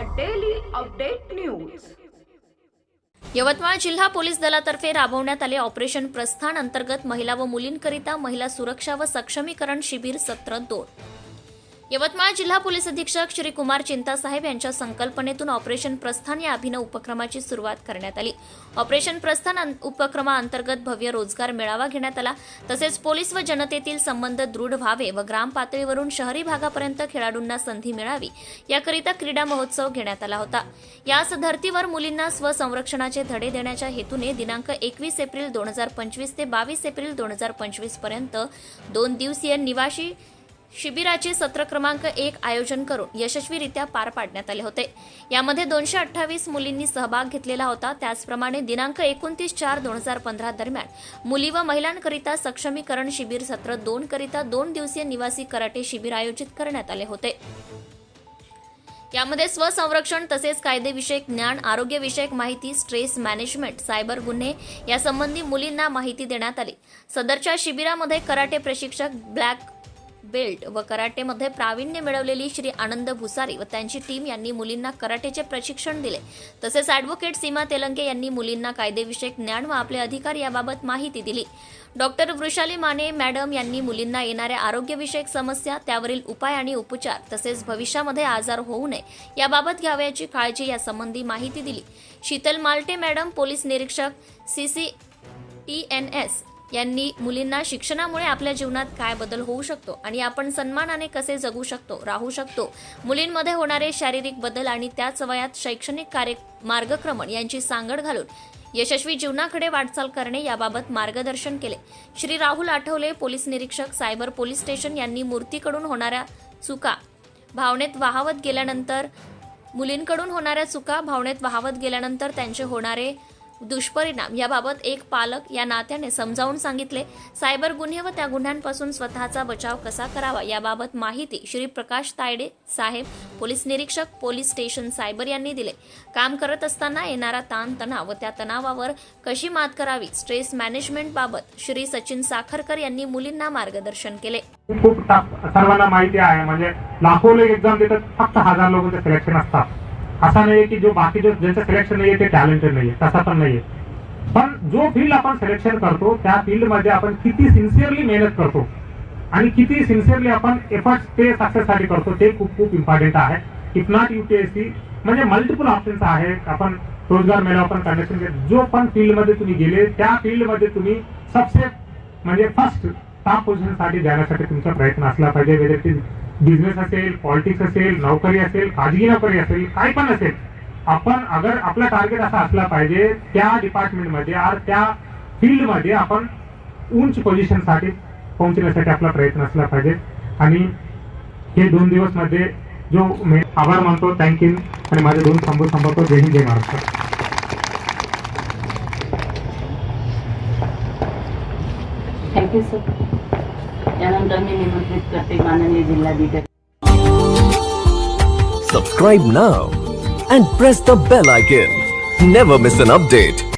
Update news Yavatmal जिल्हा police दलातर्फे राबवण्यात आले ऑपरेशन प्रस्थान अंतर्गत महिला व मुलींकरिता महिला सुरक्षा व सक्षमीकरण शिबिर सत्र दोन. यवतमाळ जिल्हा पोलीस अधीक्षक श्री कुमार चिंतासाहेब यांच्या संकल्पनेतून ऑपरेशन प्रस्थान या अभिनव उपक्रमाची सुरुवात करण्यात आली. ऑपरेशन प्रस्थान उपक्रमाअंतर्गत भव्य रोजगार मेळावा घेण्यात आला. तसेच पोलीस व जनतेतील संबंध दृढ व्हावे व ग्राम पातळीवरून शहरी भागापर्यंत खेळाडूंना संधी मिळावी याकरिता क्रीडा महोत्सव घेण्यात आला होता. याच धर्तीवर मुलींना स्वसंरक्षणाचे धडे देण्याच्या हेतूने दिनांक एकवीस एप्रिल दोन हजार पंचवीस ते बावीस एप्रिल दोन हजार पंचवीसपर्यंत दोन दिवसीय निवासी शिबिराचे सत्र क्रमांक एक आयोजन करून यशस्वीरित्या पार पाडण्यात आले होते. यामध्ये दोनशे अठ्ठावीस मुलींनी सहभाग घेतलेला होता. त्याचप्रमाणे दिनांक एकोणतीस चार दोन हजार पंधरा दरम्यान मुली व महिलांकरिता सक्षमीकरण शिबिर सत्र दोन करिता दोन दिवसीय निवासी कराटे शिबिर आयोजित करण्यात आले होते. यामध्ये स्वसंरक्षण तसेच कायदेविषयक ज्ञान आरोग्यविषयक माहिती स्ट्रेस मॅनेजमेंट सायबर गुन्हे यासंबंधी मुलींना माहिती देण्यात आली. सदरच्या शिबिरामध्ये कराटे प्रशिक्षक ब्लॅक बेल्ट व कराटेमध्ये प्रावीण्य मिळवलेली श्री आनंद भुसारी व त्यांची टीम यांनी मुलींना कराटेचे प्रशिक्षण दिले. तसेच ॲडव्होकेट सीमा तेलंगे यांनी मुलींना कायदेविषयक ज्ञान व आपले अधिकार याबाबत माहिती दिली. डॉक्टर वृषाली माने मॅडम यांनी मुलींना येणाऱ्या आरोग्यविषयक समस्या त्यावरील उपाय आणि उपचार तसेच भविष्यामध्ये आजार होऊ नये याबाबत घ्यावयाची काळजी यासंबंधी माहिती दिली. शीतल माल्टे मॅडम पोलीस निरीक्षक C C T N S यांनी मुलींना शिक्षणामुळे आपल्या जीवनात काय बदल होऊ शकतो आणि आपण सन्मानाने कसे जगू शकतो राहू शकतो? मुलींमध्ये होणारे शारीरिक बदल आणि त्याच वयात शैक्षणिक कार्य मार्गक्रमण यांची सांगड घालून यशस्वी जीवनाकडे वाटचाल करणे याबाबत मार्गदर्शन केले. श्री राहुल आठवले पोलीस निरीक्षक सायबर पोलीस स्टेशन यांनी मूर्तीकडून होणाऱ्या चुका भावनेत वाहवत गेल्यानंतर मुलींकडून होणाऱ्या चुका भावनेत वाहवत गेल्यानंतर त्यांचे होणारे दुष्परिणाम. याबाबत एक पालक या नात्याने समजावून सांगितले. सायबर गुन्हे व त्या गुन्ह्यांपासून स्वतःचा बचाव कसा करावा याबाबत माहिती श्री प्रकाश तायडे साहेब पोलीस निरीक्षक पोलीस स्टेशन सायबर यांनी दिले. काम करत असताना येणारा ताण तणाव व त्या तणावावर कशी मात करावी? स्ट्रेस मॅनेजमेंट बाबत श्री सचिन साखरकर यांनी मुलींना मार्गदर्शन केले. खूप सर्वांना माहिती आहे. म्हणजे लाखो लोक एक्झाम देतात फक्त हजार लोकांचे सिलेक्शन असतात. असा नाहीये की जो बाकी जो ज्यांचं सिलेक्शन नाहीये ते टॅलेंटेड नाहीये. तसा पण नाहीये. पण जो फील्ड आपण सिलेक्शन करतो त्या फील्डमध्ये आपण किती सिन्सिअरली मेहनत करतो आणि किती सिन्सिअरली आपण एफर्ट्स ते सक्सेससाठी करतो ते खूप खूप इम्पॉर्टंट आहे. इफ नॉट युपीएससी म्हणजे मल्टिपल ऑप्शन्स आहे आपण रोजगार मेळावा पण कंडक्शन म्हणजे जो पण फील्डमध्ये तुम्ही गेले त्या फील्डमध्ये तुम्ही सबसे म्हणजे फर्स्ट टॉप पोझिशनसाठी जाण्यासाठी तुमचा प्रयत्न असला पाहिजे वेदर बिझनेस असेल पॉलिटिक्स असेल नोकरी असेल खाजगी नोकरी असेल काय पण असेल आपण अगर आपला टार्गेट असा असला पाहिजे त्या डिपार्टमेंटमध्ये आर त्या फील्डमध्ये आपण उंच पोझिशनसाठी पोहोचण्यासाठी आपला प्रयत्न असला पाहिजे. आणि हे दोन दिवसमध्ये जो मी आभार मानतो थँक्यू आणि माझे दोन संबोध संपवतो जय हिंद जय महाराष्ट्र. थँक्यू सर यानंतर मी निमंत्रित करते माननीय जिल्हाधिकारी Subscribe now and press the bell icon. Never miss an update.